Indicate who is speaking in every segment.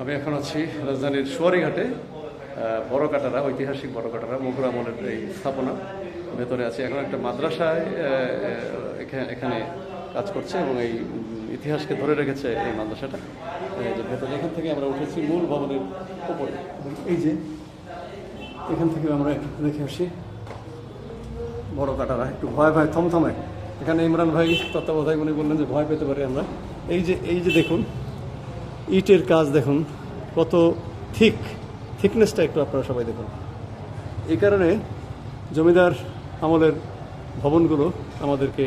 Speaker 1: আমি এখন আছি রাজধানীর সুয়ারিঘাটে আহ, বড় কাটারা ঐতিহাসিক বড় কাটারা মুঘল আমলের এই স্থাপনা। ভেতরে আছে এখন একটা মাদ্রাসায় এখানে কাজ করছে এবং এই ইতিহাসকে ধরে রেখেছে এই মাদ্রাসাটা। ভেতরে এখান থেকে আমরা উঠেছি মূল ভবনের উপরে। এই যে এখান থেকে আমরা দেখে আসি। বড় কাটারা একটু ভয় ভয় থমথমে। এখানে ইমরান ভাই তত্ত্বাবধায়ক উনি বললেন যে ভয় পেতে পারি আমরা। এই যে এই যে দেখুন ইটের কাজ দেখুন, কত থিক থিকনেসটা একটু আপনারা সবাই দেখুন। এই কারণে জমিদার আমলের ভবনগুলো আমাদেরকে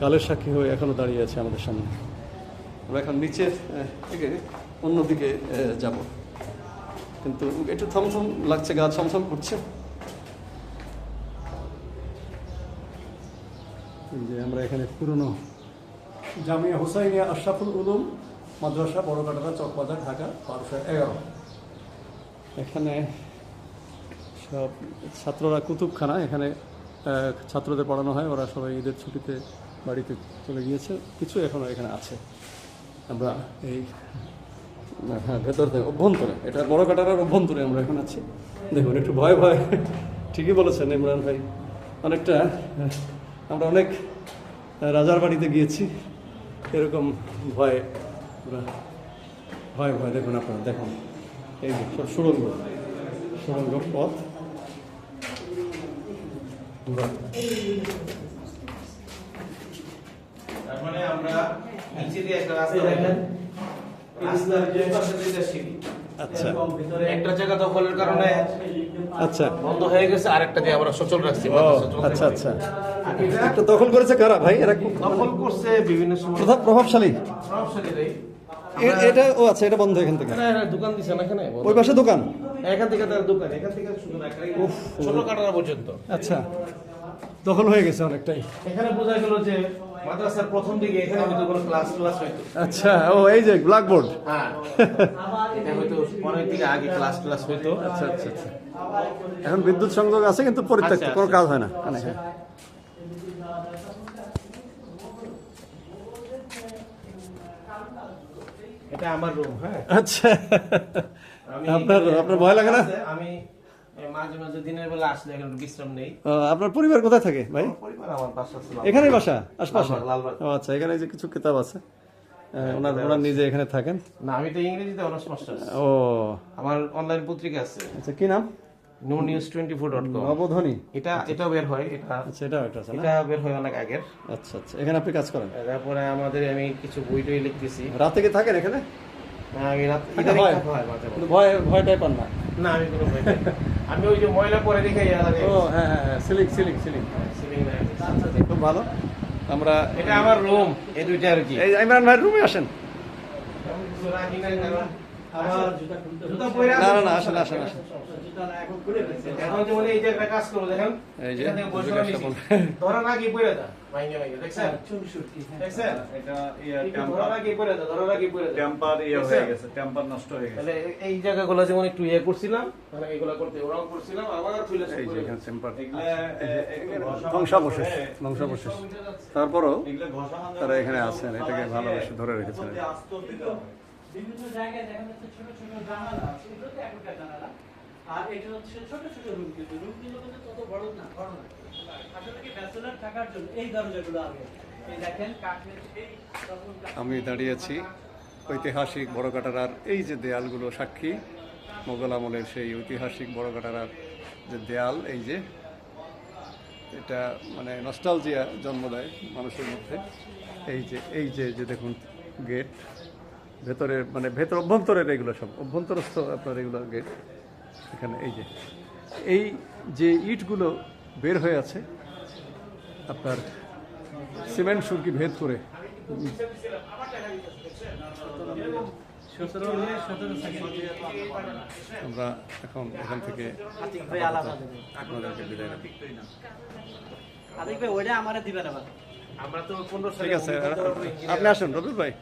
Speaker 1: কালের সাক্ষী হয়ে এখনও দাঁড়িয়ে আছে আমাদের সামনে। আমরা এখন নিচের থেকে অন্যদিকে যাব। কিন্তু একটু থমথম লাগছে, গা ছমছম করছে। যে আমরা এখানে পুরনো জামিয়া হুসাইনিয়া আশরাফুল উলুম মাদ্রাসা, বড় কাটারা, চকবাজার, ঢাকা, বারোশো এগারো। এখানে সব ছাত্ররা কুতুবখানা, এখানে ছাত্রদের পড়ানো হয়, ওরা সবাই ঈদের ছুটিতে বাড়িতে চলে গিয়েছে। কিছু এখনও এখানে আছে। আমরা এই হ্যাঁ ভেতর থেকে অভ্যন্তরে, এটা বড় কাটারার অভ্যন্তরে আমরা এখন আছি। দেখুন, একটু ভয় ভয়, ঠিকই বলেছেন ইমরান ভাই। অনেকটা আমরা অনেক রাজার বাড়িতে গিয়েছি। এরকম ভয় আমরা ভয় ভয় দেখুন আপনারা দেখুন। এই যে সব সুড়ঙ্গ সুড়ঙ্গ পথ।
Speaker 2: মানে আমরা নিচে দিয়ে একটা রাস্তা দেখেন। রাস্তার যে পাশে দুইটা সিঁড়ি।
Speaker 1: আচ্ছা।
Speaker 2: একটা জায়গা দখলের কারণে
Speaker 1: আচ্ছা।
Speaker 2: বন্ধ হয়ে গেছে আরেকটা দিয়ে আমরা সচল রাখছি
Speaker 1: আচ্ছা আচ্ছা। একটা দখল করেছে কারা ভাই? এরা খুব
Speaker 2: দখল করছে বিভিন্ন সময়।
Speaker 1: প্রভাব প্রভাবশালী।
Speaker 2: প্রভাবশালীরাই।
Speaker 1: এ- এটা ও আচ্ছা এটা বন্ধ এখান থেকে।
Speaker 2: এখানে একটা দোকান দিছে না এখানে?
Speaker 1: ওই পাশে দোকান।
Speaker 2: এখান থেকে তার দোকান এখান থেকে শুধু না এখানে ছোট কাটারা পর্যন্ত।
Speaker 1: আচ্ছা। দখল হয়ে গেছে অনেকটাই।
Speaker 2: এখানে বোঝা গেল যে মাদ্রাসার প্রথম দিকে এখানে হয়তো কোনো ক্লাস ক্লাস হইতো
Speaker 1: আচ্ছা ও এই যে ব্ল্যাকবোর্ড
Speaker 2: হ্যাঁ। এটা হয়তো অনেক দিকে আগে ক্লাস ক্লাস হইতো
Speaker 1: আচ্ছা আচ্ছা আচ্ছা। এখন বিদ্যুৎ সংযোগ আছে কিন্তু পরিত্যক্ত
Speaker 2: আচ্ছা,
Speaker 1: কোনো
Speaker 2: আচ্ছা।
Speaker 1: কাজ হয় না।
Speaker 2: এটা আমার রুম হ্যাঁ।
Speaker 1: আচ্ছা। আপনার আপনার ভয় লাগে না?
Speaker 2: আমি মাঝে মাঝে দিনের বেলা আসলে এখন বিশ্রাম নেই।
Speaker 1: আপনার পরিবার কোথায় থাকে ভাই?
Speaker 2: পরিবার আমার বাসা
Speaker 1: এখানেই বাসা? আশপাশে। আচ্ছা এখানে যে কিছু কিতাব আছে। আহ, ওনার ওনার নিজে এখানে থাকেন?
Speaker 2: না আমি তো ইংরেজিতে অনার্স মাস্টার
Speaker 1: ও।
Speaker 2: আমার অনলাইন পত্রিকা আছে।
Speaker 1: আচ্ছা কি নাম?
Speaker 2: এটা এটাও বের হয় এটা
Speaker 1: আচ্ছা এটাও একটা
Speaker 2: এটা বের হয় অনেক আগের।
Speaker 1: আচ্ছা আচ্ছা এখানে আপনি কাজ করেন।
Speaker 2: তারপরে আমাদের আমি কিছু বই টই লিখতেছি।
Speaker 1: রাতে কি থাকেন এখানে?
Speaker 2: আমি রাত ইদানিং
Speaker 1: হয়?
Speaker 2: থাকা হয় মাঝে মাঝে।
Speaker 1: কিন্তু ভয় ভয়টাই পান না।
Speaker 2: না আমি কোনো ভয় পাই না। আমি ওই যে ময়লা পরে
Speaker 1: ও হ্যাঁ হ্যাঁ হ্যাঁ সিলিং সিলিং সিলিং।
Speaker 2: সিলিং এ রাখি।
Speaker 1: আচ্ছা খুব ভালো। আমরা
Speaker 2: এটা আমার রুম এই দুইটা আর কি।
Speaker 1: এই ইমরান ভাই রুমে আসেন।
Speaker 2: আমি কিছু রাখি নাই কারণ আমার জুতা পরে
Speaker 1: না না না আসেন। আসেন আসেন
Speaker 2: এখন যেমন এই যে একটা কাজ করো দেখেন।
Speaker 1: এই যে
Speaker 2: এখান থেকে বসে
Speaker 1: দুটো
Speaker 2: নিছি।
Speaker 1: স্থাপন।
Speaker 2: ধরার আগে পড়ে যা। ভাঙে ভাঙে দেখছেন? দেখছেন?
Speaker 3: এটা
Speaker 2: একটু
Speaker 3: টেম্পার
Speaker 2: ধরার আগে পড়ে যা ধরার আগে পড়ে যা।
Speaker 3: টেম্পার ইয়ে হয়ে গেছে টেম্পার নষ্ট হয়ে গেছে।
Speaker 2: তাহলে এই জায়গাগুলো যেমন একটু ইয়ে করছিলাম মানে এগুলো করতে রং করছিলাম আবার খুলে
Speaker 1: এই যে এখানে চেম্বার
Speaker 3: এগুলা এ, এগুলা ঘষা
Speaker 1: ধ্বংসাবশেষ ধ্বংসাবশেষ। তারপরও তারা এখানে আছেন এটাকে ভালোবেসে ধরে রেখেছেন।
Speaker 4: বিভিন্ন জায়গায় দেখা যাচ্ছে ছোট ছোট জানালা আছে। এগুলো তো এখনকার জানালা। আর এটা হচ্ছে ছোট ছোট রুম কিন্তু। রুমগুলো কিন্তু তত বড় না বড় না। আসলে কি ব্যাচেলার থাকার জন্য এই দরজাগুলো আগে।
Speaker 1: আমি দাঁড়িয়েছি ঐতিহাসিক বড় কাটারার এই যে দেয়ালগুলো সাক্ষী, মোগল আমলের সেই ঐতিহাসিক বড় কাটারার যে দেয়াল, এই যে এটা মানে নস্টালজিয়া জন্ম দেয় মানুষের মধ্যে। এই যে এই যে যে দেখুন গেট ভেতরের মানে ভেতর অভ্যন্তরের এগুলো সব অভ্যন্তরস্থ আপনার এগুলো গেট এখানে এই যে এই যে ইটগুলো বের হয়ে আছে আপনার সিমেন্ট সুরকি ভেদ করে আমরা এখন এখান থেকে আপনাদেরকে বিদায়
Speaker 4: আদিক ভাই ওইটা আমারে দিবেন আবার
Speaker 2: আমরা তো পনেরো
Speaker 1: ঠিক আছে আপনি আসুন রবিউল ভাই।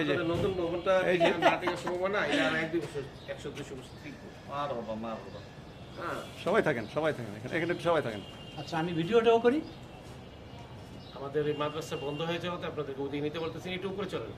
Speaker 1: এই যে।
Speaker 2: নতুন ভবনটা
Speaker 1: এই যে-
Speaker 2: সম্ভাবনা এটা।
Speaker 3: মার বাবা মার বাবা।
Speaker 2: হ্যাঁ।
Speaker 1: সবাই থাকেন সবাই থাকেন এখানে এখানে সবাই থাকেন।
Speaker 4: আচ্ছা আমি ভিডিওটাও করি।
Speaker 2: আমাদের এই মাদ্রাসা বন্ধ হয়ে যাওয়াতে আপনাদেরকে ওদিকে নিতে বলতেছি একটু উপরে চলেন।